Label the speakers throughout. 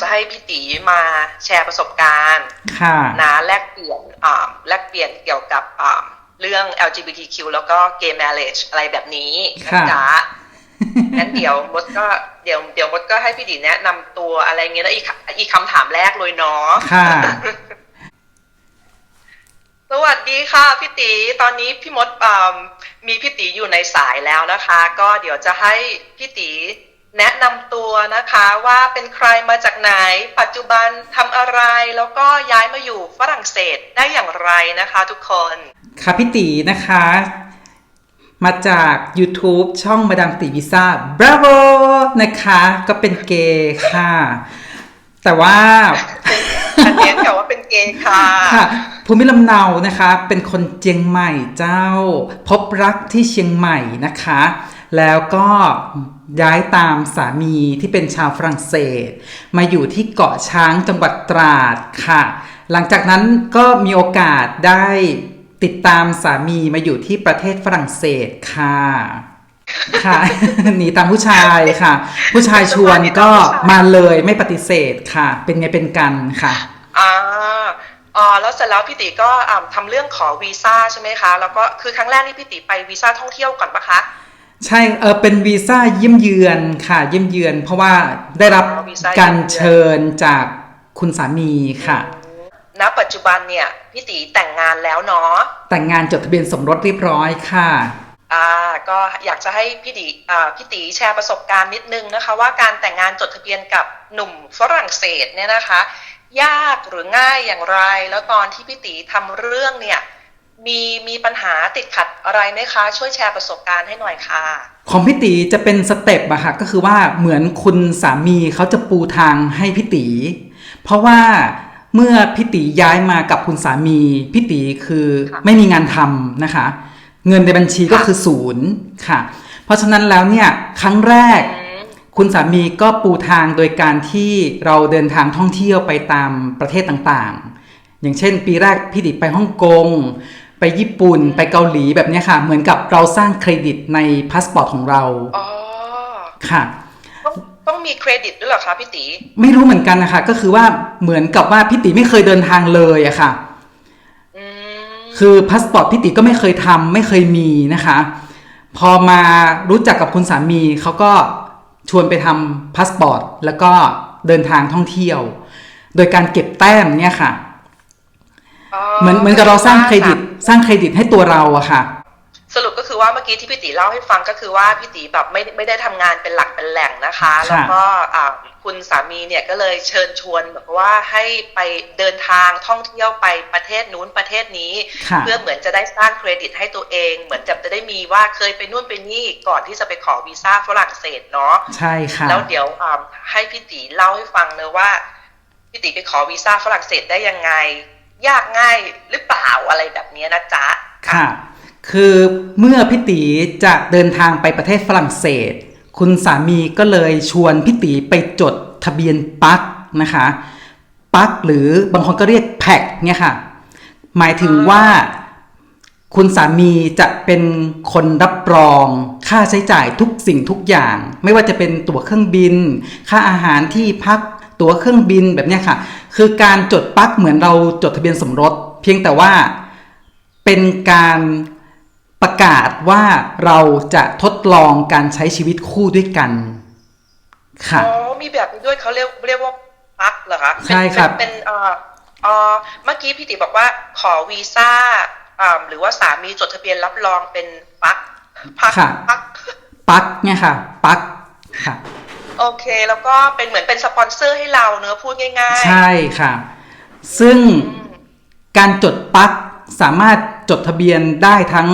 Speaker 1: จะให้พี่ตีมาแชร์ประสบการณ์
Speaker 2: ค่ะ
Speaker 1: นะแลกเปลี่ยนอ่าแลกเปลี่ยนเกี่ยวกับอ่าเรื่อง LGBTQ แล้วก็ gay marriage อะไรแบบนี้นะ
Speaker 2: ค่ะ
Speaker 1: จ๊ะงั้นเดี๋ยวมดก็เดี๋ยวเดี๋ยวมดก็ให้พี่ตีแนะนำตัวอะไรเงี้ยแล้วอีกอีกคำถามแรกเลยเนาะ
Speaker 2: ค่ะ
Speaker 1: สวัสดีค่ะพี่ตีตอนนี้พี่มดอ่ามีพี่ตีอยู่ในสายแล้วนะคะ ก็เดี๋ยวจะให้พี่ตี แนะนำตัวนะคะว่าเป็นใครมาจากไหน ปัจจุบันทำอะไรแล้วก็ย้ายมาอยู่ฝรั่งเศสได้อย่างไรนะคะทุกคน
Speaker 2: ค่ะพี่ตีนะคะ มาจาก YouTube ช่องมาดามตีวิซ่า Bravo นะคะ ก็เป็นเกย์ค่ะ แต่ว่า
Speaker 1: อันเนี้ยแต่ว่าเป็นเกย์ค่ะ
Speaker 2: ค่ะภูมิลำเนานะคะ เป็นคนเจียงใหม่เจ้า พบรักที่เชียงใหม่นะคะ แล้วก็ย้ายตามสามีที่เป็นชาวฝรั่งเศส มาอยู่ที่เกาะช้างจังหวัดตราดค่ะ หลังจากนั้นก็มีโอกาสได้ติดตามสามีมาอยู่ที่ประเทศฝรั่งเศสค่ะ ค่ะหนีตามผู้ชายค่ะ ผู้ชายชวนก็มาเลยไม่ปฏิเสธค่ะ เป็นไงเป็นกันค่ะ
Speaker 1: อ่าอ๋อแล้วเสร็จแล้วพี่ติก็อ่าทำเรื่องขอวีซ่าใช่ไหมคะ แล้วก็คือครั้งแรกนี่พี่ติไปวีซ่าท่องเที่ยวก่อนปะคะ
Speaker 2: ใช่เออเป็นวีซ่าเยี่ยมเยือนค่ะเยี่ยมเยือน เพราะว่าได้รับ
Speaker 1: อ๋อวีซ่าเยี่ยมเยือน
Speaker 2: การเชิญจากคุณสามีค่ะ
Speaker 1: ณปัจจุบันเนี่ยพี่ติแต่งงานแล้วเนาะ
Speaker 2: แต่งงานจดทะเบียนสมรสเรียบร้อยค่ะ
Speaker 1: อ่าก็อยากจะให้พี่ติอ่าพี่ติแชร์ประสบการณ์นิดนึงนะคะ ว่าการแต่งงานจดทะเบียนกับหนุ่มฝรั่งเศสเนี่ยนะคะ ยากหรือง่ายอย่างไร แล้วตอนที่พี่ติทำเรื่องเนี่ย มีมีปัญหาติดขัดอะไรไหมคะ ช่วยแชร์ประสบการณ์ให้หน่อยค่ะ
Speaker 2: ของพี่ตีจะเป็นสเต็ปอะค่ะก็คือว่าเหมือนคุณสามีเขาจะปูทางให้พี่ตี เพราะว่าเมื่อพี่ตีย้ายมากับคุณสามีพี่ตีคือไม่มีงานทำนะคะ เงินในบัญชีก็
Speaker 1: คื
Speaker 2: อศูนย์ค่ะ เพราะฉะนั้นแล้วเนี่ยครั้งแรก คุณสามีก็ปูทางโดยการที่เราเดินทางท่องเที่ยวไปตามประเทศต่างๆ อย่างเช่น ปีแรกพี่ดิไปฮ่องกง ไปญี่ปุ่นไปเกาหลีแบบเนี้ยค่ะ เหมือนกับเราสร้างเครดิตในพาสปอร์ตของเรา
Speaker 1: อ๋อ
Speaker 2: ค่ะ
Speaker 1: ต้องต้องมีเครดิตด้วยเหรอคะพี่ติ
Speaker 2: ไม่รู้เหมือนกันนะคะก็คือว่าเหมือนกับว่าพี่ติไม่เคยเดินทางเลยอะค่ะ
Speaker 1: อืม
Speaker 2: คือพาสปอร์ตพี่ติก็ไม่เคยทำไม่เคยมีนะคะ พอมารู้จักกับคุณสามีเขาก็ชวนไปทำพาสปอร์ตแล้วก็เดินทางท่องเที่ยว โดยการเก็บแต้มเนี่ยค่ะ เหมือนเหมือนกับเราสร้างเครดิต สร้างเครดิตให้ตัวเราอะค่ะ
Speaker 1: สรุปก็คือว่าเมื่อกี้ที่พี่ติเล่าให้ฟังก็คือว่าพี่ติแบบไม่ไม่ได้ทำงานเป็นหลักเป็นแหล่งนะคะ
Speaker 2: ค่ะ
Speaker 1: แล้วก็อ่าคุณสามีเนี่ยก็เลยเชิญชวนแบบว่าให้ไปเดินทางท่องเที่ยวไปประเทศนู้นประเทศนี้
Speaker 2: ค่ะ
Speaker 1: เพื่อเหมือนจะได้สร้างเครดิตให้ตัวเอง เหมือนจะได้มีว่าเคยไปนู่นไปนี่ก่อนที่จะไปขอวีซ่าฝรั่งเศสเนาะ
Speaker 2: ใช่ค่ะ
Speaker 1: แล้วเดี๋ยวอ่าให้พี่ตีเล่าให้ฟังเนอะว่าพี่ตีไปขอวีซ่าฝรั่งเศสได้ยังไง ยากง่ายหรือเปล่าอะไรแบบนี้นะจ๊ะ
Speaker 2: ค่ะ คือเมื่อพี่ตีจะเดินทางไปประเทศฝรั่งเศส คุณสามีก็เลยชวนพี่ตีไปจดทะเบียนปักนะคะปักหรือบางคนก็เรียกแพ็กเนี่ยค่ะ หมายถึงว่าคุณสามีจะเป็นคนรับรองค่าใช้จ่ายทุกสิ่งทุกอย่าง ไม่ว่าจะเป็นตั๋วเครื่องบิน ค่าอาหารที่พัก ตั๋วเครื่องบินแบบเนี้ยค่ะ คือการจดปักเหมือนเราจดทะเบียนสมรส เพียงแต่ว่าเป็นการประกาศว่าเราจะทดลองการใช้ชีวิตคู่ด้วยกัน ค่ะ
Speaker 1: อ๋อมีแบบนี้ด้วยเขาเรียกเรียกว่าปักเหรอคะเป็น
Speaker 2: ใช่ครับ
Speaker 1: เป็นเป็นเอ่อเอ่อเมื่อกี้พี่ติบอกว่าขอวีซ่าอ่าหรือว่าสามีจดทะเบียนรับรองเป็นปักปัก
Speaker 2: ค่ะ
Speaker 1: ปัก
Speaker 2: ปักเนี่ยค่ะ ปักค่ะ
Speaker 1: โอเค แล้วก็เป็นเหมือนเป็นสปอนเซอร์ให้เราเนอะพูดง่ายๆ
Speaker 2: ใช่ค่ะ ซึ่ง
Speaker 1: อืม
Speaker 2: การจดปักสามารถจดทะเบียนได้ทั้ง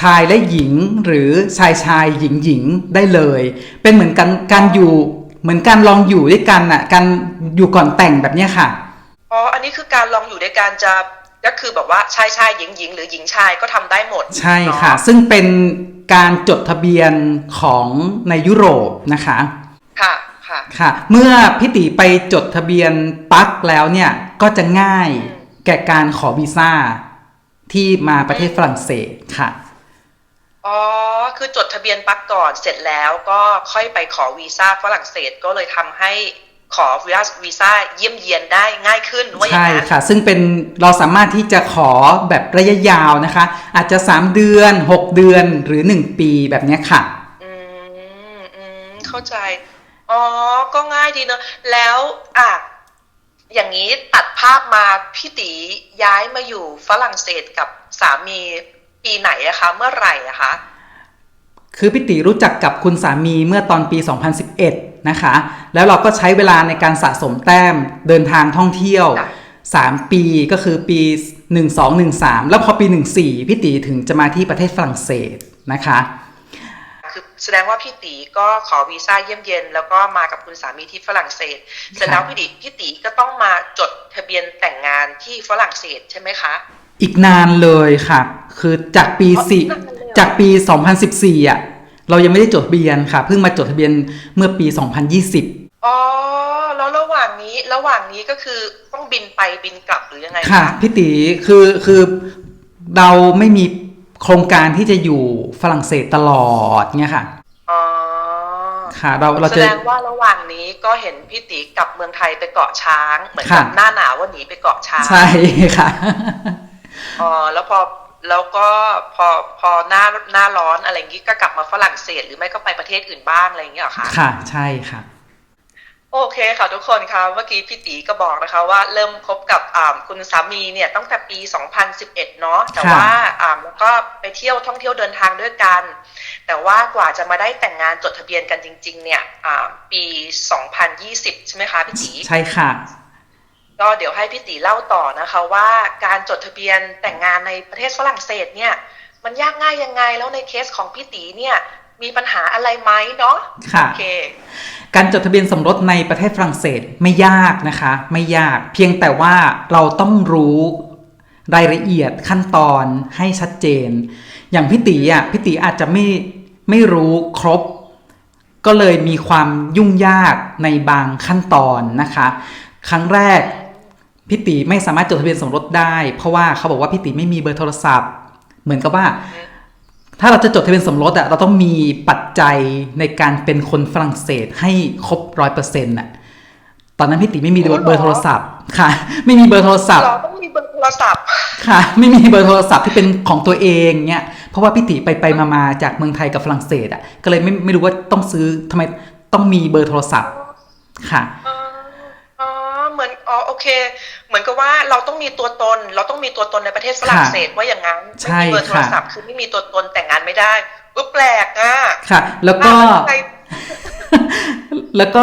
Speaker 2: ชายและหญิงหรือชายชายหญิงหญิงได้เลย เป็นเหมือนกันการอยู่เหมือนการลองอยู่ด้วยกันน่ะการอยู่ก่อนแต่งแบบเนี้ยค่ะ
Speaker 1: อ๋อ อันนี้คือการลองอยู่ด้วยการจะก็คือแบบว่าชายชายหญิงหญิงหรือหญิงชายก็ทำได้หมด
Speaker 2: ใช่ค่ะ
Speaker 1: เนอ
Speaker 2: ซึ่งเป็นการจดทะเบียนของในยุโรปนะคะ
Speaker 1: ค่ะค่ะ
Speaker 2: ค่ะ เมื่อพี่ติไปจดทะเบียนปักแล้วเนี่ย ก็จะง่าย
Speaker 1: อืม
Speaker 2: แก่การขอวีซ่าที่มาประเทศฝรั่งเศสค่ะ
Speaker 1: อ๋อ คือจดทะเบียนปักก่อนเสร็จแล้วก็ค่อยไปขอวีซ่าฝรั่งเศสก็เลยทำให้ขอวีซ่าวีซ่าเยี่ยมเยียนได้ง่ายขึ้นว่าอย่าง
Speaker 2: ใช่
Speaker 1: นั้น
Speaker 2: ค่ะ ซึ่งเป็นเราสามารถที่จะขอแบบระยะยาวนะคะ อาจจะ 3 เดือน 6 เดือนหรือ 1 ปีแบบเนี้ยค่ะ
Speaker 1: อืมอืมเข้าใจ อ๋อ ก็ง่ายดีเนอะแล้วอะอย่างนี้ตัดภาพมาพี่ตีย้ายมาอยู่ฝรั่งเศสกับสามีปีไหนอะคะ เมื่อไหร่อะคะ
Speaker 2: คือพี่ติรู้จักกับคุณสามีเมื่อตอนปี 2011 นะคะ แล้วเราก็ใช้เวลาในการสะสมแต้มเดินทางท่องเที่ยว
Speaker 1: ค่ะ
Speaker 2: 3ปีก็คือปี 1213 แล้วพอปี 14 พี่ติถึงจะมาที่ประเทศฝรั่งเศสนะคะ
Speaker 1: คือ แสดงว่าพี่ตีก็ขอวีซ่าเยี่ยมเยียนแล้วก็มากับคุณสามีที่ฝรั่งเศส เสร็จแล้วพี่ตีพี่ตีก็ต้องมาจดทะเบียนแต่งงานที่ฝรั่งเศสใช่ไหมคะ
Speaker 2: อีกนานเลยค่ะ คือจากปี
Speaker 1: อ๋อ
Speaker 2: สี่
Speaker 1: นานเลยเหรอ
Speaker 2: จากปี 2014อะเรายังไม่ได้จดทะเบียนค่ะ เพิ่งมาจดทะเบียนเมื่อปี 2020
Speaker 1: อ๋อ แล้วระหว่างนี้ระหว่างนี้ก็คือต้องบินไปบินกลับหรือยังไง
Speaker 2: ค่ะ
Speaker 1: คะ
Speaker 2: พี่ติคือคือเราไม่มี โครงการที่จะอยู่ฝรั่งเศสตลอดเนี่ยค่ะ
Speaker 1: อ๋อ
Speaker 2: ค่ะ เราเรา
Speaker 1: แส
Speaker 2: จะ
Speaker 1: ดงว่าระหว่างนี้ก็เห็นพี่ตีกลับเมืองไทยไปเกาะช้าง เหมือนกับ
Speaker 2: ค่ะ
Speaker 1: หน้าหนาวว่าหนีไปเกาะช้าง
Speaker 2: ใช่ค่ะ
Speaker 1: อ๋อแล้วพอแล้วก็พอพอหน้าหน้าร้อนอะไรอย่างงี้ก็กลับมาฝรั่งเศสหรือไม่ก็ไปประเทศอื่นบ้างอะไรอย่างเงี้ยเหรอคะ
Speaker 2: ค่ะ ใช่ค่ะ
Speaker 1: โอเคค่ะทุกคนคะเมื่อกี้พี่ตีก็บอกนะคะว่าเริ่มคบกับอ่าคุณสามีเนี่ยตั้งแต่ปี 2011 เนาะแต่
Speaker 2: ค่ะ
Speaker 1: ว่าอ่าแล้วก็ไปเที่ยวท่องเที่ยวเดินทางด้วยกัน แต่ว่ากว่าจะมาได้แต่งงานจดทะเบียนกันจริง ๆ เนี่ยอ่าปี 2020 ใช่ไหมคะพี่ตี
Speaker 2: ใช่ค่ะ
Speaker 1: ก็เดี๋ยวให้พี่ตีเล่าต่อนะคะว่าการจดทะเบียนแต่งงานในประเทศฝรั่งเศสเนี่ย มันยากง่ายยังไงแล้วในเคสของพี่ตีเนี่ยมีปัญหาอะไรไหมเนาะ
Speaker 2: ค่ะ
Speaker 1: โอเค
Speaker 2: การจดทะเบียนสมรสในประเทศฝรั่งเศสไม่ยากนะคะ ไม่ยาก เพียงแต่ว่าเราต้องรู้รายละเอียดขั้นตอนให้ชัดเจน อย่างพี่ตีอะพี่ตีอาจจะไม่ไม่รู้ครบ ก็เลยมีความยุ่งยากในบางขั้นตอนนะคะ ครั้งแรกพี่ตีไม่สามารถจดทะเบียนสมรสได้ เพราะว่าเขาบอกว่าพี่ตีไม่มีเบอร์โทรศัพท์ เหมือนกับว่า ถ้าเราจะจดทะเบียนสมรสอะเราต้องมีปัจจัยในการเป็นคนฝรั่งเศสให้ครบร้อยเปอร์เซ็นต์อะตอนนั้นพี่ติไม่มี
Speaker 1: อ๋อเหรอ
Speaker 2: เบอร์โทรศัพท์ค่ะ ไม่มีเบอร์โทรศัพท์
Speaker 1: เราต้องมีเบอร์โทรศัพท์
Speaker 2: ค่ะ ไม่มีเบอร์โทรศัพท์ที่เป็นของตัวเองเนี่ยเพราะว่าพี่ติไปไปมามาจากเมืองไทยกับฝรั่งเศสอะก็เลยไม่ไม่รู้ว่าต้องซื้อทำไมต้องมีเบอร์โทรศัพท์ค่ะ
Speaker 1: อ๋ออ๋อเหมือนอ๋อโอเคเห มือนกับว่าเราต้องมีตัวตน เราต้องมีตัวตนในประเทศฝรั่งเศสว่าอย่างนั้น
Speaker 2: ใช่
Speaker 1: ไม่มีเบอร์โทรศัพท์คือไม่มีตัวตนแต่งงานไม่ได้อุ๊ยแปลกอะ
Speaker 2: ค่ะ แล้วก็
Speaker 1: น่าสนใจ
Speaker 2: แล้วก็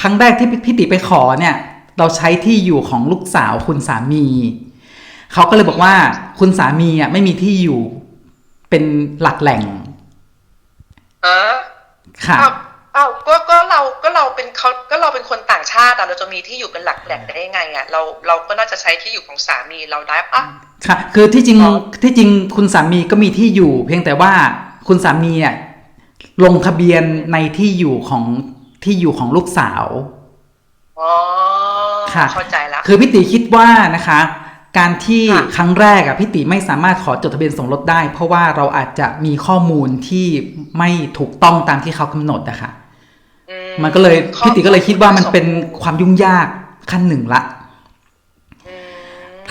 Speaker 2: ครั้งแรกที่พี่ติไปขอเนี่ย เราใช้ที่อยู่ของลูกสาวคุณสามี เขาก็เลยบอกว่าคุณสามีอะไม่มีที่อยู่เป็นหลักแหล่ง
Speaker 1: เออ
Speaker 2: ค่ะ
Speaker 1: อ้าวอ้าวก็ก็เราก็เราเป็นเขาก็เราเป็นคนต่างชาติอะเราจะมีที่อยู่เป็นหลักแหล่งได้ยังไงอะเราเราก็น่าจะใช้ที่อยู่ของสามีเราได้ปะ
Speaker 2: ค่ะ คือที่จริง
Speaker 1: อ๋อ
Speaker 2: ที่จริงคุณสามีก็มีที่อยู่ เพียงแต่ว่าคุณสามีอะลงทะเบียนในที่อยู่ของที่อยู่ของลูกสาว
Speaker 1: อ๋อ
Speaker 2: ค่ะ
Speaker 1: เข้าใจแล้ว
Speaker 2: คือพี่ติคิดว่านะคะ การที่
Speaker 1: ค่ะ
Speaker 2: ครั้งแรกอะพี่ติไม่สามารถขอจดทะเบียนสมรสได้ เพราะว่าเราอาจจะมีข้อมูลที่ไม่ถูกต้องตามที่เขากำหนดนะคะ
Speaker 1: อื
Speaker 2: มันก็เลย
Speaker 1: ข้อ
Speaker 2: พี่ติก็เลยคิดว่ามันเป็น
Speaker 1: สม
Speaker 2: ความยุ่งยากขั้นหนึ่งละ
Speaker 1: อืม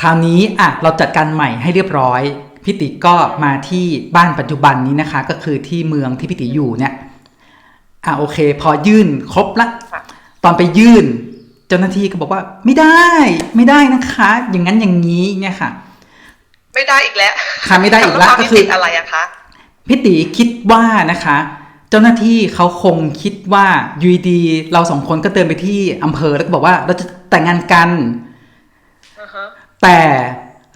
Speaker 2: คราวนี้อะเราจัดการใหม่ให้เรียบร้อยพี่ติก็มาที่บ้านปัจจุบันนี้นะคะ ก็คือที่เมืองที่พี่ติอยู่เนี่ยอะโอเค พอยื่นครบละ
Speaker 1: ค่ะ
Speaker 2: ตอนไปยื่น เจ้าหน้าที่ก็บอกว่า ไม่ได้ไม่ได้นะคะ อย่างนั้นอย่างนี้เนี่ยค่ะ
Speaker 1: ไม่ได้อีกแล้ว
Speaker 2: ค่ะไม่ได้อีกแล้ว
Speaker 1: ความ
Speaker 2: ก็
Speaker 1: พิ
Speaker 2: คือ
Speaker 1: ติดอะไรอะคะ
Speaker 2: พี่ติคิดว่านะคะ เจ้าหน้าที่เขาคงคิดว่าอยูดีๆเราสองคนก็เดินไปที่อำเภอแล้วก็บอกว่าเราจะแต่งงานกัน
Speaker 1: อือฮะ
Speaker 2: แต่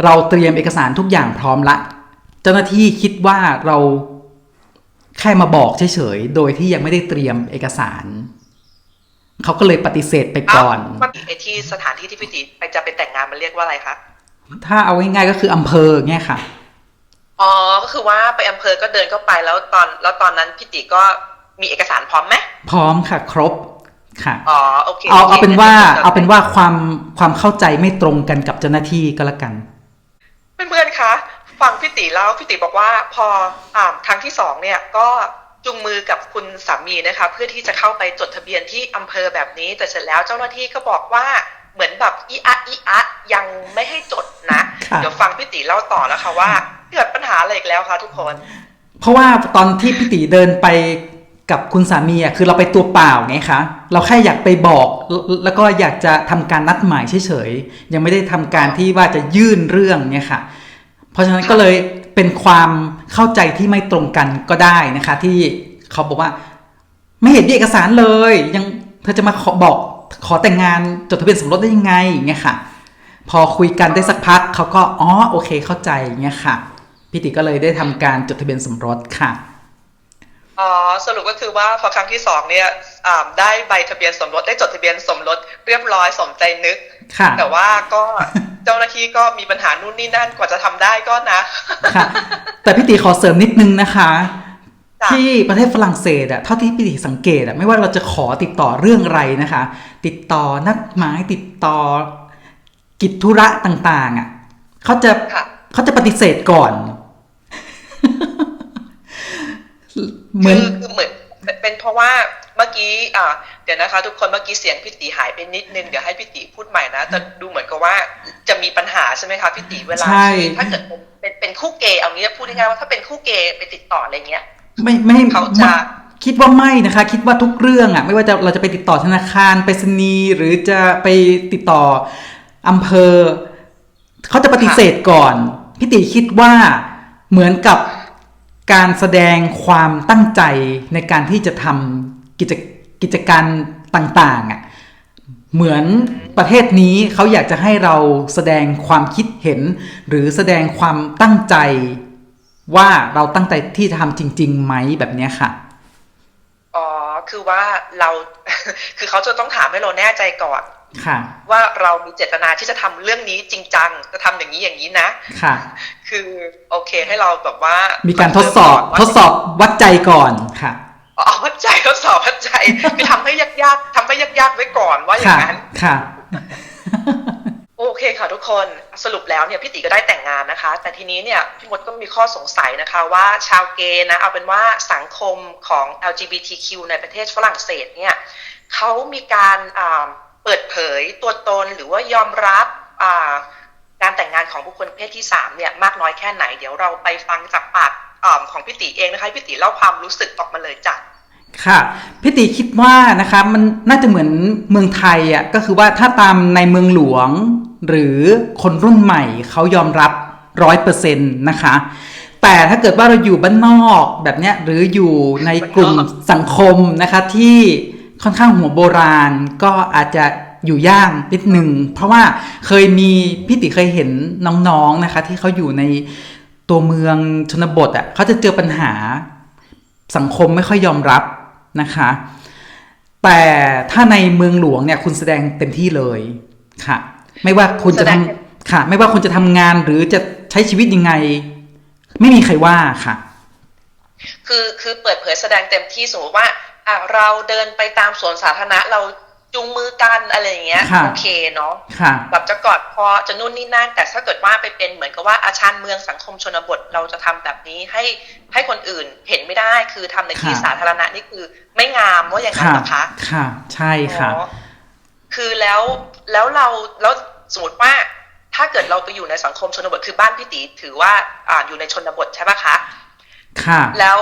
Speaker 2: เราเตรียมเอกสารทุกอย่างพร้อมละ เจ้าหน้าที่คิดว่าเราแค่มาบอกเฉยๆ โดยที่ยังไม่ได้เตรียมเอกสาร เขาก็เลยปฏิเสธไปก่อน
Speaker 1: เามันไอที่สถานที่ที่พี่ติไปจะไปแต่งงานมันเรียกว่าอะไรคะ
Speaker 2: ถ้าเอาง่ายๆก็คืออำเภอเงี้ยค่ะ
Speaker 1: อ๋อ ก็คือว่าไปอำเภอก็เดินเข้าไปแล้วตอนแล้วตอนนั้นพี่ติก็มีเอกสารพร้อมไหม
Speaker 2: พร้อมค่ะครบค่ะ
Speaker 1: อ๋อโอเค
Speaker 2: เอา
Speaker 1: โค
Speaker 2: เอาเป็นว่า
Speaker 1: ดี๋ย
Speaker 2: เอาเป็นว่าความความเข้าใจไม่ตรงกันกับเจ้าหน้าที่ก็แล้วกัน
Speaker 1: เพื่อนๆคะฟังพี่ติแล้วพี่ติบอกว่าพออ่าครั้งที่สองเนี่ยก็จุงมือกับคุณสามีนะคะ เพื่อที่จะเข้าไปจดทะเบียนที่อำเภอแบบนี้ แต่เสร็จแล้วเจ้าหน้าที่ก็บอกว่าเหมือนแบบอีอะอีอะยังไม่ให้จดนะ
Speaker 2: ค่ะ
Speaker 1: เดี๋ยวฟังพี่ตีเล่าต่อนะคะว่า เกิดปัญหาอะไรอีกแล้วคะทุกคน
Speaker 2: เพราะว่าตอนที่พี่ตีเดินไปกับคุณสามีอะคือเราไปตัวเปล่าไงคะ เราแค่อยากไปบอกแล้วก็อยากจะทำการนัดหมายเฉยๆยังไม่ได้ทำการที่ว่าจะยื่นเรื่องเนี่ยค่ะ เพราะฉะนั้นก็เลยเป็นความเข้าใจที่ไม่ตรงกันก็ได้นะคะ ที่เขาบอกว่า ไม่เห็นเอกสารเลย ยังเธอจะมาขอบอกขอแต่งงานจดทะเบียนสมรสได้ยังไงอย่างเงี้ยค่ะ พอคุยกันได้สักพักเขาก็อ๋อโอเคเข้าใจอย่างเงี้ยค่ะ พี่ติก็เลยได้ทำการจดทะเบียนสมรสค่ะ
Speaker 1: อ๋อสรุปก็คือว่าพอครั้งที่สองเนี่ยอ่าได้ใบทะเบียนสมรสได้จดทะเบียนสมรสเรียบร้อยสมใจนึก
Speaker 2: ค่ะ
Speaker 1: แต่ว่าก็เจ้าหน้าที่ก็มีปัญหานู่นนี่นั่นกว่าจะทำได้ก็นะ
Speaker 2: ค่ะแต่พี่ติขอเสริมนิดนึงนะคะ
Speaker 1: จ้ะ
Speaker 2: ที่ประเทศฝรั่งเศสอะเท่าที่พี่ติสังเกตอะไม่ว่าเราจะขอติดต่อเรื่องอะไรนะคะ ติดต่อนัดหมายติดต่อกิจธุระต่าง ๆอะเขาจะ
Speaker 1: ค่ะ
Speaker 2: เขาจะปฏิเสธก่อน เหมือน
Speaker 1: คือคือเหมือนเป็นเป็นเพราะว่าเมื่อกี้อ่าเดี๋ยวนะคะ ทุกคนเมื่อกี้เสียงพี่ตีหายไปนิดนึงเดี๋ยวให้พี่ตีพูดใหม่นะแต่ดูเหมือนกับว่าจะมีปัญหาใช่ไหมคะพี่ตีเวลา
Speaker 2: ใช่
Speaker 1: ที่ถ้าเกิดเป็นเป็นเป็นคู่เกย์เอางี้พูดง่ายๆว่าถ้าเป็นคู่เกย์ไปติดต่ออะไรเงี้ย
Speaker 2: ไม่ไม่
Speaker 1: เขาจะ
Speaker 2: ไม่คิดว่าไม่นะคะ คิดว่าทุกเรื่องอะไม่ว่าจะเราจะไปติดต่อธนาคารไปรษณีย์หรือจะไปติดต่ออำเภอ เขาจะปฏิเสธก่อนพี่ติคิดว่าเหมือนกับ การแสดงความตั้งใจในการที่จะทำกิจกิจการต่างๆอะเหมือนประเทศนี้เขาอยากจะให้เราแสดงความคิดเห็น หรือแสดงความตั้งใจว่าเราตั้งใจที่จะทำจริง ๆ ไหมแบบนี้ค่ะ
Speaker 1: อ๋อคือว่าเราคือเขาจะต้องถามให้เราแน่ใจก่อน ว่าเรามีเจตนาที่จะทำเรื่องนี้จริงจังจะทำอย่างนี้อย่างนี้นะ
Speaker 2: ค่ะ
Speaker 1: คือโอเคให้เราแบบว่า
Speaker 2: มี
Speaker 1: มี
Speaker 2: การทดสอบทดสอบวัดใจก่อนค่ะ
Speaker 1: อ๋อวัดใจทดสอบวัดใจคือทำให้ยากๆทำให้ยากๆไว้ก่อนว่าอย่า
Speaker 2: ค่ะ
Speaker 1: งนั้น
Speaker 2: ค่ะ
Speaker 1: โอเคค่ะทุกคนสรุปแล้วเนี่ยพี่ติก็ได้แต่งงานนะคะ แต่ทีนี้เนี่ยพี่มดก็มีข้อสงสัยนะคะว่าชาวเกย์นะเอาเป็นว่าสังคมของ LGBTQ ในประเทศฝรั่งเศสเนี่ยเขามีการอ่า เปิดเผยตัวตนหรือว่ายอมรับการแต่งงานของบุคคลเพศที่สามเนี่ยมากน้อยแค่ไหน เดี๋ยวเราไปฟังจากปากอของพี่ติเองนะคะพี่ติเล่าความรู้สึกออกมาเลยจ้ะ
Speaker 2: ค่ะพี่ติคิดว่านะคะมันน่าจะเหมือนเมืองไทยอะก็คือว่าถ้าตามในเมืองหลวง หรือคนรุ่นใหม่เขายอมรับร้อยเปอร์เซ็นต์นะคะแต่ถ้าเกิดว่าเราอยู่บ้านนอกแบบเนี้ยหรืออยู่ในกลุ่มสังคมนะคะที่ ค่อนข้างหัวโบราณก็อาจจะอยู่ย่างนิดหนึ่งเพราะว่าเคยมีพี่ติเคยเห็นน้องๆนะคะที่เขาอยู่ในตัวเมืองชนบทอะเขาจะเจอปัญหาสังคมไม่ค่อยยอมรับนะคะ แต่ถ้าในเมืองหลวงเนี่ยคุณแสดงเต็มที่เลยค่ะ ไม่ว่าคุณจะทำค่ะ ไม่ว่าคุณจะทำงานหรือจะใช้ชีวิตยังไง ไม่มีใครว่าค่ะ
Speaker 1: คือคือเปิดเผยแสดงเต็มที่สมมติว่า อะเราเดินไปตามสวนสาธารณะเราจุงมือกันอะไรอย่างเงี้ย
Speaker 2: ค่ะ
Speaker 1: โอเคเนาะ
Speaker 2: ค่ะ
Speaker 1: แบบจะกอดคอจะนู่นนี่นั่นแต่ถ้าเกิดว่าไปเป็นเหมือนกับว่าอาชานเมืองสังคมชนบทเราจะทำแบบนี้ให้ให้คนอื่นเห็นไม่ได้คือทำในที่
Speaker 2: ค่ะ
Speaker 1: สาธารณะนี่คือไม่งามว่าอย่างนั้น
Speaker 2: ค่ะ
Speaker 1: เหรอคะ
Speaker 2: ค่ะ ใช่ค่ะ
Speaker 1: อ๋อคือแล้วแล้วเราแล้วสมมติว่าถ้าเกิดเราไปอยู่ในสังคมชนบทคือบ้านพี่ตีถือว่าอ่าอยู่ในชนบทใช่ปะคะ
Speaker 2: ค่ะ
Speaker 1: แล้ว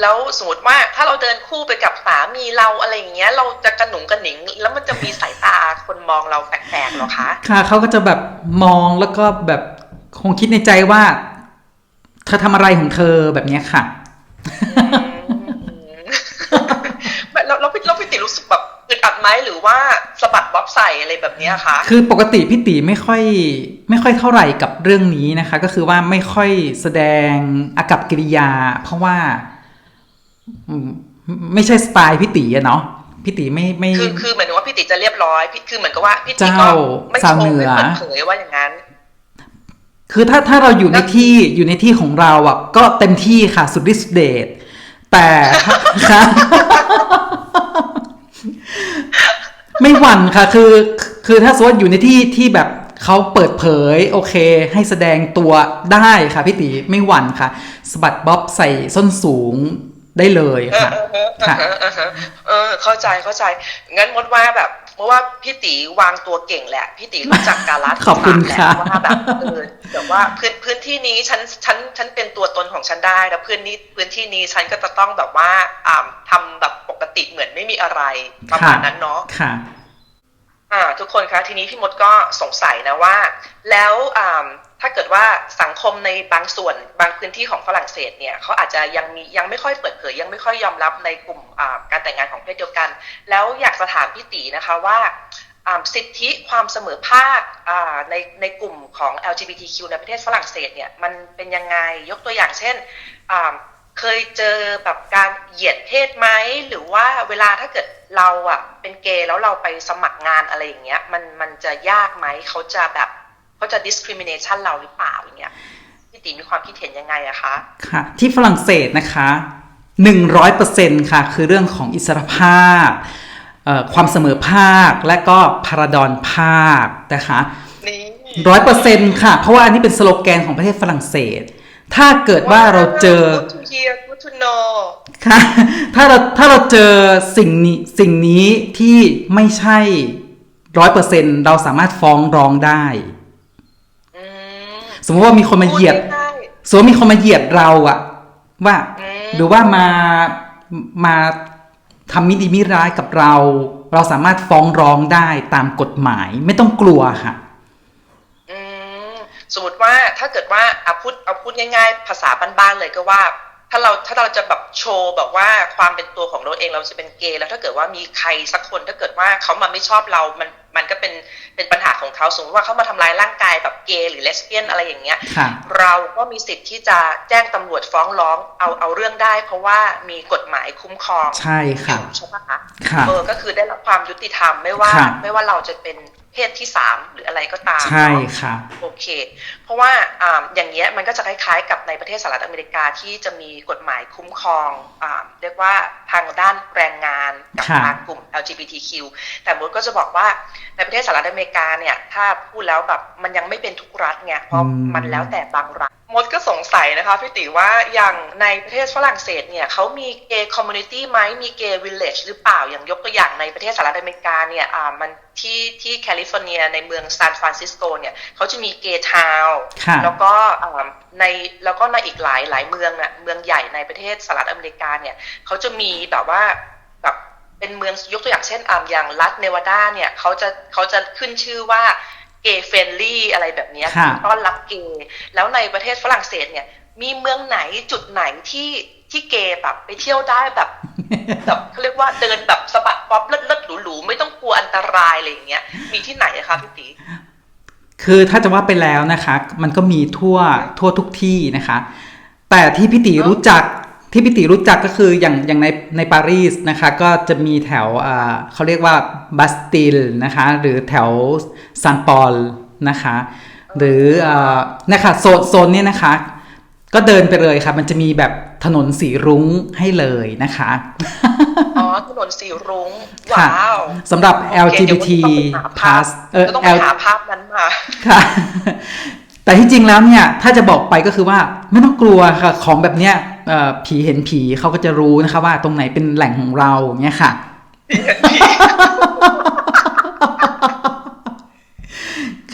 Speaker 1: แล้วสมมติว่าถ้าเราเดินคู่ไปกับสามีเราอะไรอย่างเงี้ย เราจะกระหนุงกระหนิง แล้วมันจะมีสายตาคนมองเราแปลกๆเหรอคะ
Speaker 2: ค่ะเขาก็จะแบบมองแล้วก็แบบคงคิดในใจว่า เธอทำอะไรของเธอแบบเนี้ยค่ะ
Speaker 1: แล้วแล้วพี่แล้วพี่ติรู้สึกแบบอึดอัดไหมหรือว่าสะบัดบ๊อบใส่อะไรแบบเนี้ยคะ
Speaker 2: คือปกติพี่ตีไม่ค่อย ไม่ค่อยเท่าไหร่กับเรื่องนี้นะคะ ก็คือว่าไม่ค่อยแสดงอากับกิริยา เพราะว่าอืม ไม่ใช่สไตล์พี่ตีอะเนาะพี่ตีไม่ไม่
Speaker 1: คือคือเหมือนว่าพี่ติจะเรียบร้อยพี่คือเหมือนกับว่าพี่ติ
Speaker 2: เจ้า
Speaker 1: ก็ไม่
Speaker 2: สาว
Speaker 1: โช
Speaker 2: เหนื
Speaker 1: ว์
Speaker 2: อ
Speaker 1: ไม่เปิดเผยว่าอย่างนั้น
Speaker 2: คือถ้าถ้าเราอยู่ในที่อยู่ในที่ของเราอะ ก็เต็มที่ค่ะสุดฤทธิ์สุดเดชแต่ถ้าค่ะไม่หวั่นค่ะ คือ คือถ้าสมมติอยู่ในที่ที่แบบเขาเปิดเผย โอเค ให้แสดงตัวได้ค่ะพี่ตีไม่หวั่นค่ะสะบัดบ๊อบใส่ส้นสูง ได้เลย
Speaker 1: เออ
Speaker 2: ค่ะ
Speaker 1: เออเออ
Speaker 2: ค่ะ
Speaker 1: เออเออเออเออเข้าใจเข้าใจ งั้นมดว่าแบบเพราะว่าพี่ตีวางตัวเก่งแหละ พี่ตีรู้จักกาล
Speaker 2: ขอบคุณ
Speaker 1: แหละ
Speaker 2: ค่ะ
Speaker 1: ว่าแบบเออแบบว่าพื้นพื้นที่นี้ฉันฉันฉันเป็นตัวตนของฉันได้แล้วพื้นนี้พื้นที่นี้ฉันก็จะต้องแบบว่าอ่าทำแบบปกติเหมือนไม่มีอะไรประมาณนั้นเนาะ
Speaker 2: ค่ะ
Speaker 1: อ่าทุกคนคะทีนี้พี่มดก็สงสัยนะว่า แล้วอ่า ถ้าเกิดว่าสังคมในบางส่วนบางพื้นที่ของฝรั่งเศสเนี่ยเขาอาจจะยังมียังไม่ค่อยเปิดเผย ยังไม่ค่อยยอมรับในกลุ่มการแต่งงานของเพศเดียวกัน แล้วอยากจะถามพี่ตีนะคะว่าสิทธิความเสมอภาคในในกลุ่มของ LGBTQ ในประเทศฝรั่งเศสเนี่ยมันเป็นยังไงยกตัวอย่างเช่นเคยเจอแบบการเหยียดเพศไหมหรือว่าเวลาถ้าเกิดเราอะเป็นเกย์แล้วเราไปสมัครงานอะไรอย่างเงี้ยมันมันจะยากไหมเขาจะแบบ เขาจะ discrimination เราหรือเปล่าอย่างเงี้ยพี่ตีมีความคิดเห็นยังไงอะคะ
Speaker 2: ค่ะ ที่ฝรั่งเศสนะคะ100%ค่ะ คือเรื่องของอิสรภาพเอ่อความเสมอภาคและก็พาราดอนภาคนะคะ
Speaker 1: นี่
Speaker 2: ร้อยเปอร์เซ็นต์ค่ะ เพราะว่าอันนี้เป็นสโลแกนของประเทศฝรั่งเศส ถ้าเกิดว่าเราเจอ
Speaker 1: Good to hear good to know
Speaker 2: ค่ะถ้าเราถ้าเราเจอสิ่งนี้สิ่งนี้ที่ไม่ใช่ร้อยเปอร์เซ็นเราสามารถฟ้องร้องได้
Speaker 1: อืม
Speaker 2: สมมติว่ามีคนมาเหยียด
Speaker 1: พูได้
Speaker 2: สมมติมีคนมาเหยียดเราอะว่า
Speaker 1: อืม
Speaker 2: หรือว่ามามาทำมิดีมิร้ายกับเรา เราสามารถฟ้องร้องได้ตามกฎหมายไม่ต้องกลัวค่ะ
Speaker 1: อืมสมมติว่าถ้าเกิดว่าเอาพูดเอาพูดง่าย ๆ ภาษาบ้านๆเลยก็ว่า ถ้าเราถ้าเราจะแบบโชว์แบบว่าความเป็นตัวของเราเองเราจะเป็นเกย์แล้วถ้าเกิดว่ามีใครสักคนถ้าเกิดว่าเขามาไม่ชอบเรา มันมันก็เป็นเป็นปัญหาของเขาสมมติว่าเขามาทำร้ายร่างกายแบบเกย์หรือเลสเบี้ยนอะไรอย่างเงี้ย
Speaker 2: ค่ะ
Speaker 1: เราก็มีสิทธิ์ที่จะแจ้งตำรวจฟ้องร้องเอาเอาเรื่องได้ เพราะว่ามีกฎหมายคุ้มครอง
Speaker 2: ใช่ค่ะ
Speaker 1: ใช่ปะคะ
Speaker 2: ค่ะ
Speaker 1: เออก็คือได้รับความยุติธรรมไม่ว่า
Speaker 2: ค่ะ
Speaker 1: ไม่ว่าเราจะเป็น เพศที่สามหรืออะไรก็ตาม
Speaker 2: ใช่
Speaker 1: เนาะ
Speaker 2: ค่ะ
Speaker 1: โอเค เพราะว่าอ่าอย่างเงี้ยมันก็จะคล้ายๆ กับในประเทศสหรัฐอเมริกาที่จะมีกฎหมายคุ้มครองอ่าเรียกว่าทางด้านแรงงานกับ
Speaker 2: ค่ะ
Speaker 1: ทางกลุ่ม LGBTQ แต่มดก็จะบอกว่าในประเทศสหรัฐอเมริกาเนี่ยถ้าพูดแล้วแบบมันยังไม่เป็นทุกรัฐไงเพราะมันแล้วแต่บางรัฐ มดก็สงสัยนะคะพี่ติว่าอย่างในประเทศฝรั่งเศสเนี่ยเขามีเกย์คอมมูนิตี้ไหมมีเกย์วิลเลจหรือเปล่าอย่างยกตัวอย่างในประเทศสหรัฐอเมริกาเนี่ยอ่ามันที่ที่แคลิฟอร์เนียในเมืองซานฟรานซิสโกเนี่ยเขาจะมีเกย์ทาวน์
Speaker 2: ค่ะ
Speaker 1: แล้วก็อ่าในแล้วก็ในอีกหลายหลายเมืองน่ะเมืองใหญ่ในประเทศสหรัฐอเมริกาเนี่ยเขาจะมีแบบว่าแบบเป็นเมืองยกตัวอย่างเช่นอ่าอย่างรัฐเนวาดาเนี่ยเขาจะเขาจะขึ้นชื่อว่า เกย์เฟรนลี่อะไรแบบเนี้ย
Speaker 2: ค่ะ
Speaker 1: ต้อนรับเกย์แล้วในประเทศฝรั่งเศสเนี่ย มีเมืองไหนจุดไหนที่ที่เกย์แบบไปเที่ยวได้แบบแบบเขาเรียกว่าเดินแบบสะบัดป๊อปเลิศเลิศหรูหรูๆไม่ต้องกลัวอันตรายอะไรอย่างเงี้ยมีที่ไหนอะคะพี่ตี
Speaker 2: คือถ้าจะว่าไปแล้วนะคะ มันก็มีทั่วทั่วทุกที่นะคะ แต่ที่พี่ติรู้จัก ที่พี่ติรู้จักก็คืออย่างอย่างในในปารีสนะคะก็จะมีแถวอ่าเขาเรียกว่าบัสติลนะคะหรือแถวซานปอลนะคะหรืออ่านะคะโซนโซนเนี้ยนะคะ ก็เดินไปเลยค่ะ มันจะมีแบบถนนสีรุ้งให้เลยนะคะ
Speaker 1: อ๋อ ถนนสีรุ้ง
Speaker 2: ค่ะ
Speaker 1: ว้าว
Speaker 2: สำหรับ
Speaker 1: โอเค
Speaker 2: LGBT
Speaker 1: เดี๋ยวต้องไปหาภาพ
Speaker 2: plus เออ
Speaker 1: จะต้องไป
Speaker 2: L
Speaker 1: หาภาพนั้นมา
Speaker 2: ค่ะ แต่ที่จริงแล้วเนี่ย ถ้าจะบอกไปก็คือว่าไม่ต้องกลัวค่ะ ของแบบเนี้ยเอ่อ ผีเห็นผีเขาก็จะรู้นะคะว่าตรงไหนเป็นแหล่งของเราเนี่ยค่ะ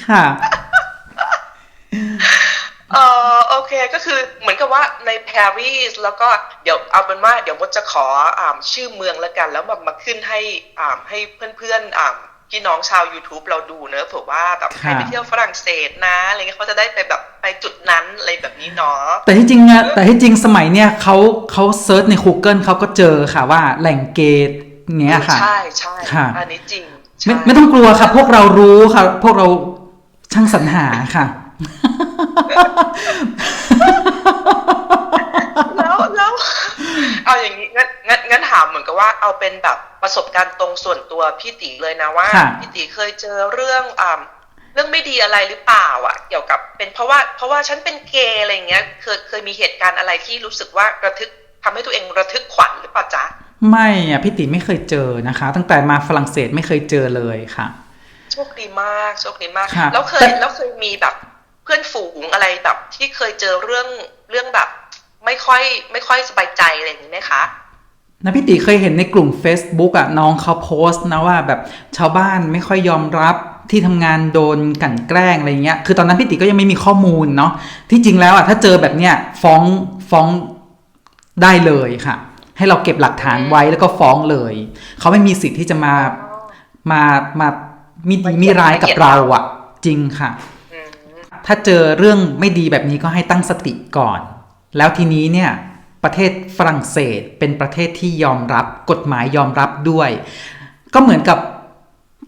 Speaker 2: ค่ะ
Speaker 1: เออโอเคก็คือเหมือนกับว่าในปารีสแล้วก็เดี๋ยวเอาเป็นว่าเดี๋ยวมดจะขออ่าชื่อเมืองแล้วกัน แล้วมามาขึ้นให้อ่าให้เพื่อนๆอ่า พี่น้องชาว YouTube เราดูเนอะเผื่อว่าแบบใครไป
Speaker 2: ค่ะ
Speaker 1: เที่ยวฝรั่งเศสนะอะไรเงี้ยเขาจะได้ไปแบบไปจุดนั้นอะไรแบบนี้เนาะ
Speaker 2: แต่ที่จริงอะแต่ที่จริงสมัยเนี่ยเขาเขาเซิร์ชใน Google เขาก็เจอค่ะว่าแหล่งเกย์เนี้ยค่ะ
Speaker 1: ใช่ใช่
Speaker 2: ค่ะ
Speaker 1: อันนี้จริง
Speaker 2: ไม่
Speaker 1: ใช่
Speaker 2: ไม่ต้องกลัวค่ะ พวกเรารู้ค่ะ พวกเราช่างสรรหาค่ะ
Speaker 1: แล้วแล้ว เอาอย่างนี้ งั้นงั้นงั้นถามเหมือนกับว่าเอาเป็นแบบประสบการณ์ตรงส่วนตัวพี่ตีเลยนะว่า
Speaker 2: ค่ะ
Speaker 1: พี่ตีเคยเจอเรื่องอ่าเรื่องไม่ดีอะไรหรือเปล่าอะ เกี่ยวกับเป็นเพราะว่าเพราะว่าฉันเป็นเกย์อะไรอย่างเงี้ยเคยเคยมีเหตุการณ์อะไรที่รู้สึกว่าระทึกทำให้ตัวเองระทึกขวัญหรือเปล่าจ๊ะ
Speaker 2: ไม่อะพี่ติไม่เคยเจอนะคะ ตั้งแต่มาฝรั่งเศสไม่เคยเจอเลยค่ะ
Speaker 1: โชคดีมากโชคดีมาก
Speaker 2: ค่ะ
Speaker 1: แล้วเคย
Speaker 2: แต่
Speaker 1: แล้วเคยมีแบบเพื่อนฝูงอะไรแบบที่เคยเจอเรื่องเรื่องแบบ ไม่ค่อยไม่ค่อยสบายใจอะไรอย่างนี้ไหมคะ
Speaker 2: นะพี่ติเคยเห็นในกลุ่ม Facebook อะน้องเขาโพสต์นะว่าแบบชาวบ้านไม่ค่อยยอมรับที่ทำงานโดนกลั่นแกล้งอะไรเงี้ย คือตอนนั้นพี่ติก็ยังไม่มีข้อมูลเนาะ ที่จริงแล้วอะถ้าเจอแบบเนี้ยฟ้องฟ้องได้เลยค่ะ ให้เราเก็บหลักฐานไว้แล้วก็ฟ้องเลย เขาไม่มีสิทธิ์ที่จะมามามามีดีมีร้ายกับเราอะ จริงค่ะ
Speaker 1: อืม
Speaker 2: ถ้าเจอเรื่องไม่ดีแบบนี้ก็ให้ตั้งสติก่อน แล้วทีนี้เนี่ย ประเทศฝรั่งเศสเป็นประเทศที่ยอมรับกฎหมายยอมรับด้วย ก็เหมือนกับ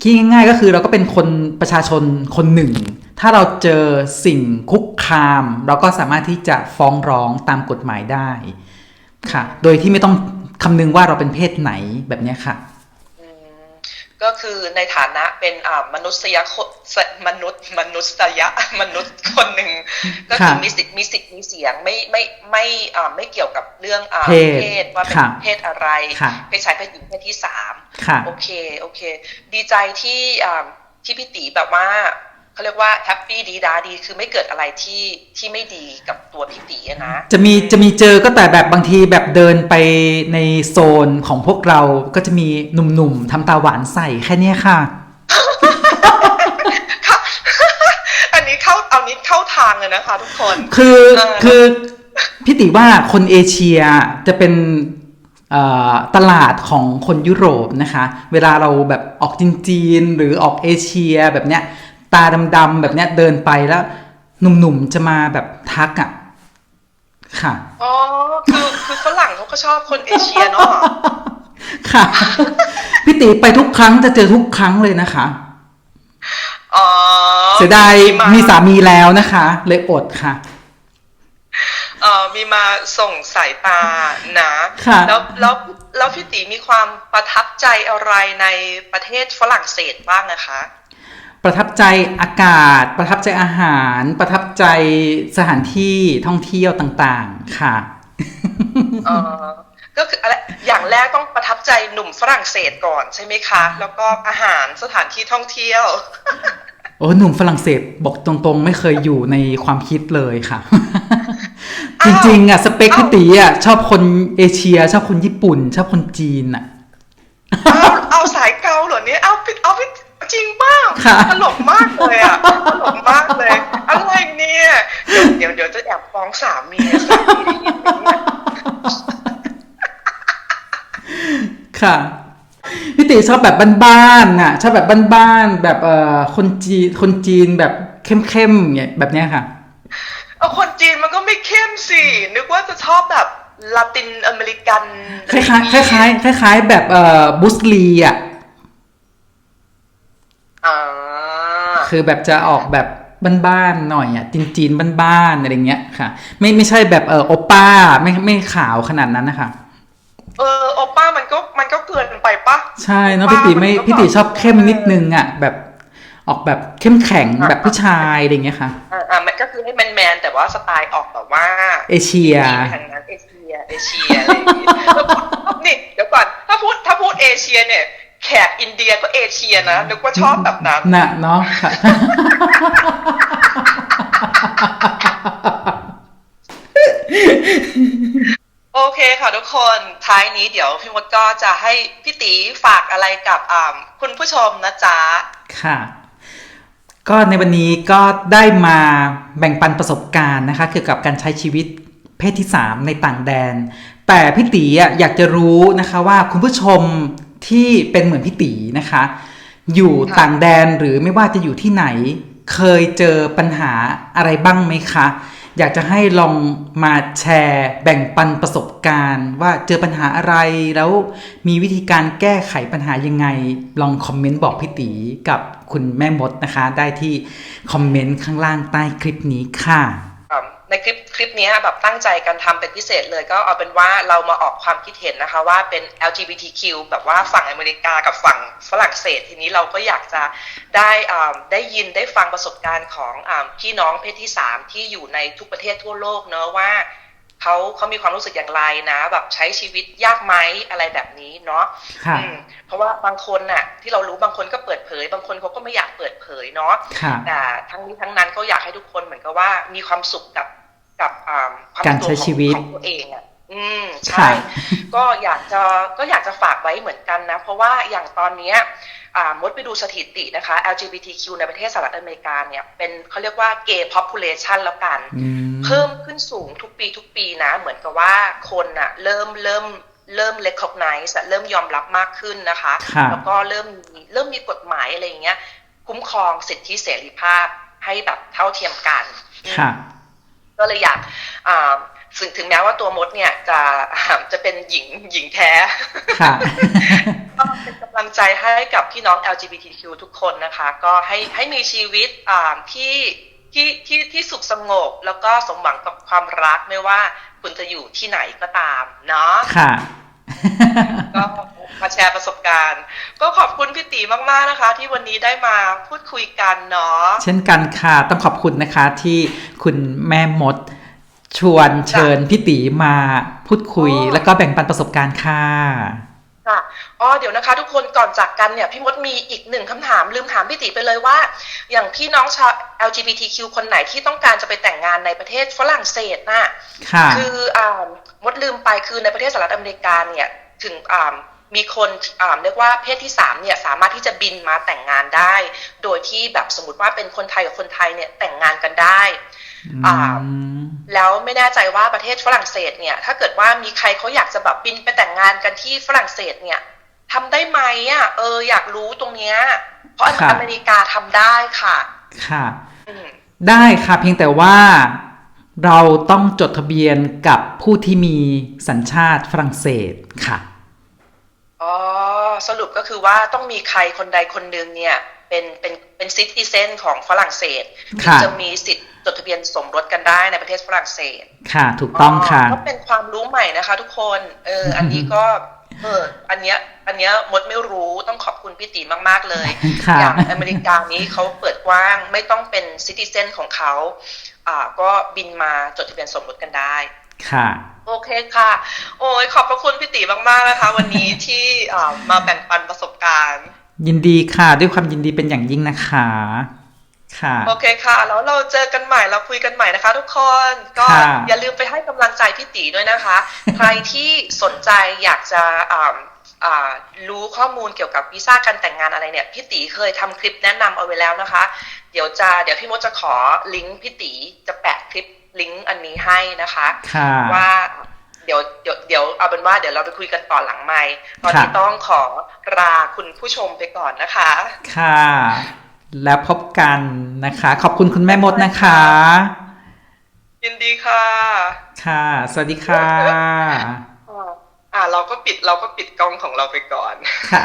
Speaker 2: คิดง่ายๆก็คือเราก็เป็นคนประชาชนคนหนึ่ง ถ้าเราเจอสิ่งคุกคาม เราก็สามารถที่จะฟ้องร้องตามกฎหมายได้ค่ะ โดยที่ไม่ต้องคำนึงว่าเราเป็นเพศไหนแบบนี้ค่ะ
Speaker 1: ก็คือในฐานะเป็นอ่ามนุษยคนมนุษย์ มนุษยะมนุษย์คนหนึ่งก็คือ
Speaker 2: ค่ะ
Speaker 1: มีสิทธิ์มีสิทธิ์มีเสียงไม่ไม่ไม่อ่าไม่เกี่ยวกับเรื่องอ่า
Speaker 2: เพศ
Speaker 1: ศว่าเป็น
Speaker 2: ค่ะ
Speaker 1: เพศอะไร
Speaker 2: ค่ะ
Speaker 1: เพศชายเพศหญิงเพศที่สาม
Speaker 2: ค่ะ
Speaker 1: โอเคโอเค ดีใจที่อ่าที่พี่ตีแบบว่า เขาเรียกว่าแฮปปี้ดีดาดี คือไม่เกิดอะไรที่ที่ไม่ดีกับตัวพี่ตีอะนะ
Speaker 2: จะมีจะมีเจอก็แต่แบบบางทีแบบเดินไปในโซนของพวกเราก็จะมีหนุ่มๆทำตาหวานใส่แค่เนี้ยค่ะ
Speaker 1: ค่ะอันนี้เข้าเอานี้เข้าทางเลยนะคะ ทุกคน
Speaker 2: คือ
Speaker 1: เออ
Speaker 2: คือพี่ติว่าคนเอเชียจะเป็นเอ่อตลาดของคนยุโรปนะคะ เวลาเราแบบออกจีนๆหรือออกเอเชียแบบเนี้ย ตาดำๆแบบเนี้ยเดินไปแล้ว หนุ่มๆจะมาแบบทักอะ ค่ะ
Speaker 1: อ๋อ คือคือฝรั่งเขาก็ชอบคนเอเชียเนาะ
Speaker 2: ค่ะ พี่ติไปทุกครั้งจะเจอทุกครั้งเลยนะคะ
Speaker 1: อ๋อ
Speaker 2: เสียดายมีสามีแล้วนะคะ เลยอดค่ะ
Speaker 1: เอ่อมีมาส่งสายตานะ
Speaker 2: ค่ะ
Speaker 1: แล้วแล้วแล้วพี่ตีมีความประทับใจอะไรในประเทศฝรั่งเศสบ้างนะคะ
Speaker 2: ประทับใจอากาศ ประทับใจอาหาร ประทับใจสถานที่ท่องเที่ยวต่างๆ ค่ะ
Speaker 1: เออก็คืออะไรอย่างแรกต้องประทับใจหนุ่มฝรั่งเศสก่อนใช่ไหมคะ แล้วก็อาหารสถานที่ท่องเที่ยว
Speaker 2: โอ้หนุ่มฝรั่งเศสบอกตรงๆ ไม่เคยอยู่ในความคิดเลยค่ะจ
Speaker 1: อ้าว
Speaker 2: ริงๆอะสเปคพี่
Speaker 1: อ้าว
Speaker 2: ตีอะชอบคนเอเชีย ชอบคนญี่ปุ่น ชอบคนจีนอะ
Speaker 1: เอาเอาสายเกาเหรอเนี่ยเอาพี่เอาพี่ จริงบ้าง
Speaker 2: ค่ะ
Speaker 1: ตลกมากเลยอะตลกมากเลย อะไรเนี่ยเดี๋ยวเดี๋ยวเดี๋ยวจะแอบฟ้องสามีสามีได้ยินไหมเนี่ย
Speaker 2: ค่ะพี่ติชอบแบบบ้านๆน่ะชอบแบบบ้านๆแบบเอ่อคนจีนคนจีนแบบเข้มๆเนี่ยแบบเนี้ยค่ะ
Speaker 1: เอาคนจีนมันก็ไม่เข้มสินึกว่าจะชอบแบบลาตินอเมริกัน
Speaker 2: คล้ายๆคล้ายๆคล้ายๆแบบเอ่อบุสลีอะ
Speaker 1: อ่า
Speaker 2: คือแบบจะออกแบบบ้านๆหน่อยอะจีนๆบ้านๆอะไรเงี้ยค่ะ ไม่ไม่ใช่แบบเออโอป้าไม่ไม่ขาวขนาดนั้นนะคะ
Speaker 1: เออโอป้ามันก็มันก็เกินไปปะ
Speaker 2: ใช่เนอะ
Speaker 1: โอป้า
Speaker 2: พี่ติไม่
Speaker 1: มันก็
Speaker 2: พี่ติชอบเข้ม
Speaker 1: เออ
Speaker 2: นิดนึงอะแบบออกแบบเข้มแข็ง
Speaker 1: อะ
Speaker 2: แบบผู้ชายอะไรเงี้ยค่ะ
Speaker 1: อ่าอ่ามันก็คือให้แมนแมนๆแต่ว่าสไตล์ออกแบบว่า
Speaker 2: เอเชีย
Speaker 1: มีทางนั้นเอเชียเอเชียอะไรอย่างงี้แล้วพูดนี่เดี๋ยวก่อนถ้าพูดถ้าพูดเอเชียเนี่ย แขกอินเดียก็เอเชียนะนึกว่าชอบแบบนั้น
Speaker 2: น่ะเนาะค่ะ
Speaker 1: โอเคค่ะทุกคนท้ายนี้เดี๋ยวพี่มดก็จะให้พี่ตีฝากอะไรกับอ่าคุณผู้ชมนะจ๊ะ
Speaker 2: ค่ะ ก็ในวันนี้ก็ได้มาแบ่งปันประสบการณ์นะคะเกี่ยวกับการใช้ชีวิตเพศที่ 3 ในต่างแดน แต่พี่ตีอะอยากจะรู้นะคะว่าคุณผู้ชม ที่เป็นเหมือนพี่ตีนะคะ อยู่ต่างแดนหรือไม่ว่าจะอยู่ที่ไหน เคยเจอปัญหาอะไรบ้างไหมคะ อยากจะให้ลองมาแชร์แบ่งปันประสบการณ์ ว่าเจอปัญหาอะไรแล้วมีวิธีการแก้ไขปัญหายังไง ลองคอมเมนต์บอกพี่ตีกับคุณแม่มดนะคะ ได้ที่คอมเมนต์ข้างล่างใต้คลิปนี้ค่ะ
Speaker 1: ในคลิปคลิปเนี้ยแบบตั้งใจกันทำเป็นพิเศษเลยก็เอาเป็นว่าเรามาออกความคิดเห็นนะคะว่าเป็น LGBTQ แบบว่าฝั่งอเมริกากับฝั่งฝรั่งเศส ทีนี้เราก็อยากจะได้อ่าได้ยินได้ฟังประสบการณ์ของอาพี่น้องเพศที่สามที่อยู่ในทุกประเทศทั่วโลกเนอะว่าเขาเขามีความรู้สึกอย่างไรนะ แบบใช้ชีวิตยากไหมอะไรแบบนี้เนาะ
Speaker 2: ค่ะ
Speaker 1: อืมเพราะว่าบางคนน่ะ ที่เรารู้บางคนก็เปิดเผย บางคนเขาก็ไม่อยากเปิดเผยเนาะ
Speaker 2: ค่ะ
Speaker 1: แต่ทั้งนี้ทั้งนั้นก็อยากให้ทุกคนเหมือนกับว่ามีความสุขกับ กับอ่าความ
Speaker 2: การ
Speaker 1: เป็นตัว
Speaker 2: ใช้ชีวิต
Speaker 1: ของตัวเองอะอืมใช่
Speaker 2: ค่ะ
Speaker 1: ก็อยากจะก็อยากจะฝากไว้เหมือนกันนะ เพราะว่าอย่างตอนเนี้ยอ่ามดไปดูสถิตินะคะ LGBTQ ในประเทศสหรัฐอเมริกาเนี่ยเป็นเขาเรียกว่า gay population แล้วกัน
Speaker 2: อืม
Speaker 1: เพิ่มขึ้นสูงทุกปีทุกปีนะ เหมือนกับว่าคนอะเริ่มเริ่มเริ่ม recognize อะเริ่มยอมรับมากขึ้นนะคะ
Speaker 2: ค่ะ
Speaker 1: แล้วก็เริ่มมีเริ่มมีกฎหมายอะไรอย่างเงี้ย คุ้มครองสิทธิเสรีภาพให้แบบเท่าเทียมกัน
Speaker 2: ค่ะ
Speaker 1: ก็เลยอยากอ่าถึงถึงแม้ว่าตัวมดเนี่ยจะจะเป็นหญิงหญิงแท้
Speaker 2: ค่ะ
Speaker 1: ก็เป็นกำลังใจให้กับพี่น้อง LGBTQ ทุกคนนะคะ ก็ให้ให้มีชีวิตอ่าที่ที่ที่ที่สุขสงบแล้วก็สมหวังกับความรักไม่ว่าคุณจะอยู่ที่ไหนก็ตามเนาะ
Speaker 2: ค่ะ
Speaker 1: ก็ มาแชร์ประสบการณ์ ก็ขอบคุณพี่ตีมากๆนะคะ ที่วันนี้ได้มาพูดคุยกันเนาะ
Speaker 2: เช่นกันค่ะต้องขอบคุณนะคะที่คุณแม่มด ชวนเชิญพี่ตีมาพูดคุย
Speaker 1: อ๋อ
Speaker 2: แล้วก็แบ่งปันประสบการณ์ค่ะ
Speaker 1: ค่ะอ๋อเดี๋ยวนะคะ ทุกคนก่อนจากกันเนี่ยพี่มดมีอีกหนึ่งคำถามลืมถามพี่ติไปเลยว่า อย่างพี่น้องชาว LGBTQ คนไหนที่ต้องการจะไปแต่งงานในประเทศฝรั่งเศสน่ะ
Speaker 2: ค่ะ
Speaker 1: คืออ่ามดลืมไปคือในประเทศสหรัฐอเมริกาเนี่ยถึงอ่า มีคนอ่าเรียกว่าเพศที่สามเนี่ยสามารถที่จะบินมาแต่งงานได้ โดยที่แบบสมมติว่าเป็นคนไทยกับคนไทยเนี่ยแต่งงานกันได้อ่าแล้วไม่แน่ใจว่าประเทศฝรั่งเศสเนี่ยถ้าเกิดว่ามีใครเขาอยากจะแบบบินไปแต่งงานกันที่ฝรั่งเศสเนี่ยทำได้ไหมอะเอออยากรู้ตรงเนี้ยเพราะ
Speaker 2: ค่ะ
Speaker 1: อเมริกาทำได้ค่ะ
Speaker 2: ค่ะ
Speaker 1: อืม
Speaker 2: ได้ค่ะเพียงแต่ว่าเราต้องจดทะเบียนกับผู้ที่มีสัญชาติฝรั่งเศสค่ะ
Speaker 1: อ๋อสรุปก็คือว่าต้องมีใครคนใดคนหนึ่งเนี่ยเป็นเป็นเป็นซิติเซนของฝรั่งเศสถึง
Speaker 2: ค่ะ
Speaker 1: จะมีสิทธิ์จดทะเบียนสมรสกันได้ในประเทศฝรั่งเศส
Speaker 2: ค่ะ ถูกต้องค่ะ
Speaker 1: ก็เป็นความรู้ใหม่นะคะ ทุกคนเอออันนี้ก็เอออันเนี้ยอันเนี้ยมดไม่รู้ต้องขอบคุณพี่ตีมาก ๆ เลย
Speaker 2: ค่ะ
Speaker 1: อย่างอเมริกานี้เขาเปิดกว้างไม่ต้องเป็นซิติเซนของเขาอ่าก็บินมาจดทะเบียนสมรสกันได้
Speaker 2: ค่ะ
Speaker 1: โอ เคค่ะ โอ้ยขอบพระคุณพี่ตีมากๆนะคะ วันนี้ที่อ่ามาแบ่งปันประสบการณ์
Speaker 2: ยินดีค่ะ ด้วยความยินดีเป็นอย่างยิ่งนะคะ ค่ะ
Speaker 1: โอเคค่ะ แล้วเราเจอกันใหม่เราคุยกันใหม่นะคะ ทุกคนก็
Speaker 2: ค่ะ
Speaker 1: อย่าลืมไปให้กำลังใจพี่ตีด้วยนะคะ ใครที่สนใจอยากจะอ่าอ่ารู้ข้อมูลเกี่ยวกับวีซ่าการแต่งงานอะไรเนี่ยพี่ตีเคยทำคลิปแนะนำเอาไว้แล้วนะคะ เดี๋ยวจะเดี๋ยวพี่มดจะขอลิงก์พี่ตีจะแปะคลิปลิงก์อันนี้ให้นะคะ
Speaker 2: ค่ะ
Speaker 1: ว่า เดี๋ยวเดี๋ยวเดี๋ยวเอาเป็นว่าเดี๋ยวเราไปคุยกันต่อหลังไมค์ตอนนี้
Speaker 2: ค่ะ
Speaker 1: ต้องขอลาคุณผู้ชมไปก่อนนะคะ
Speaker 2: ค่ะ แล้วพบกันนะคะ ขอบคุณคุณแม่มดนะคะ
Speaker 1: ยินดีค่ะ
Speaker 2: ค่ะ สวัสดีค่ะ
Speaker 1: อ่าเราก็ปิดเราก็ปิดกล้องของเราไปก่อน
Speaker 2: ค่ะ